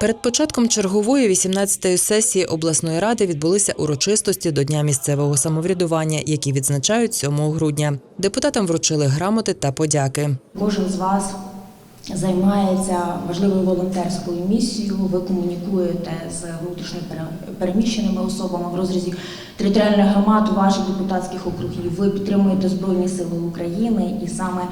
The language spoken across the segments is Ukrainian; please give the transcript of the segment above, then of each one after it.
Перед початком чергової 18-ї сесії обласної ради відбулися урочистості до Дня місцевого самоврядування, які відзначають 7 грудня. Депутатам вручили грамоти та подяки. Кожен з вас займається важливою волонтерською місією. Ви комунікуєте з внутрішньо пере- переміщеними особами в розрізі територіальних громад ваших депутатських округів. Ви підтримуєте Збройні Сили України і саме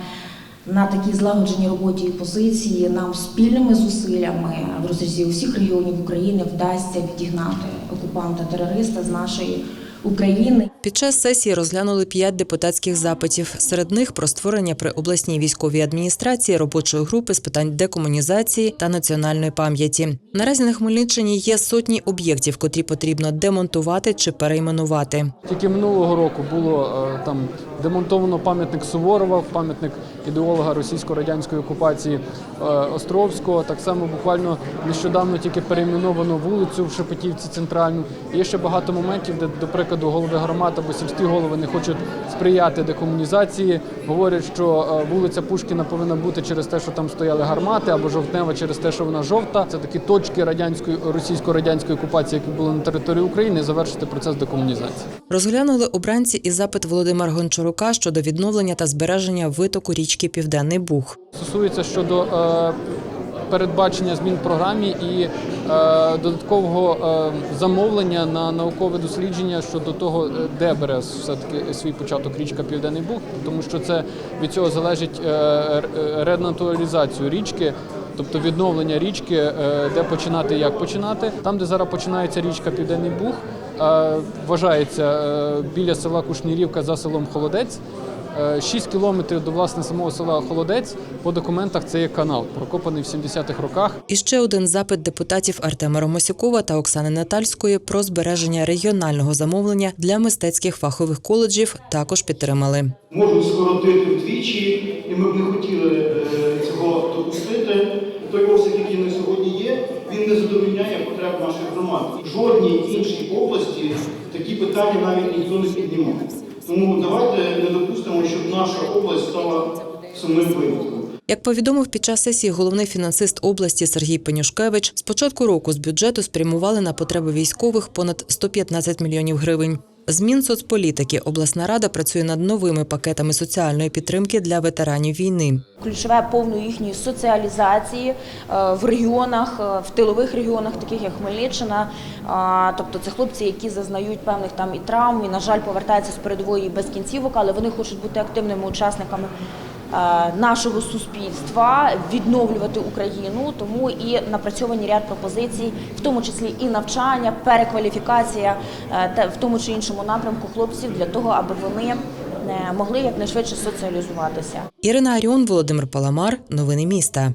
на такій злагодженій роботі і позиції нам спільними зусиллями в розрізі усіх регіонів України вдасться відігнати окупанта-терориста з нашої України. Під час сесії розглянули п'ять депутатських запитів. Серед них про створення при обласній військовій адміністрації робочої групи з питань декомунізації та національної пам'яті. Наразі на Хмельниччині є сотні об'єктів, котрі потрібно демонтувати чи перейменувати. Тільки минулого року було е, там демонтовано пам'ятник Суворова, пам'ятник ідеолога російсько-радянської окупації е, Островського. Так само буквально нещодавно тільки перейменовано вулицю в Шепетівці центральну. Є ще багато моментів, де, до прикладу, голови громад або сільські голови не хочуть сприяти декомунізації. Говорять, що е, вулиця Пушкіна повинна бути через те, що там стояли гармати, або жовтнева через те, що вона жовта. Це такі точки радянської російсько-радянської окупації, які були на території України, і завершити процес декомунізації. Розглянули обранці і запит Володимира Гончарука щодо відновлення та збереження витоку річки Південний Буг. Стосується щодо е, передбачення змін в програмі і е, додаткового е, замовлення на наукове дослідження щодо того, е, де бере все-таки свій початок річка Південний Буг, тому що це від цього залежить е, ренатуралізацію річки. Тобто відновлення річки, е, де починати, як починати. Там, де зараз починається річка Південний Буг, вважається е, біля села Кушнірівка за селом Холодець. 6 кілометрів до власне самого села Холодець по документах це є канал, прокопаний в 70-х роках. І ще один запит депутатів Артема Ромосюкова та Оксани Натальської про збереження регіонального замовлення для мистецьких фахових коледжів також підтримали. можуть скоротити вдвічі, і ми б не хотіли е, цього допустити. Той обсяг, який на сьогодні є, він не задовольняє потреб наших громад. В жодній іншій області такі питання навіть ніхто не піднімав. Тому давайте не допустимо, щоб наша область стала сумним винятком. Як повідомив під час сесії головний фінансист області Сергій Пенюшкевич, з початку року з бюджету спрямували на потреби військових понад 115 мільйонів гривень. З Мінсоцполітики обласна рада працює над новими пакетами соціальної підтримки для ветеранів війни. ключове повної їхньої соціалізації е, в регіонах, е, в тилових регіонах, таких як Хмельниччина. Тобто це хлопці, які зазнають певних там і травм, і, на жаль, повертаються з передової без кінцівок, але вони хочуть бути активними учасниками. Е, Нашого суспільства відновлювати Україну, тому і напрацьовані ряд пропозицій, в тому числі і навчання, перекваліфікація, е, та в тому чи іншому напрямку хлопців для того, аби вони е, могли якнайшвидше соціалізуватися. Ірина Аріон, Володимир Паламар. Новини міста.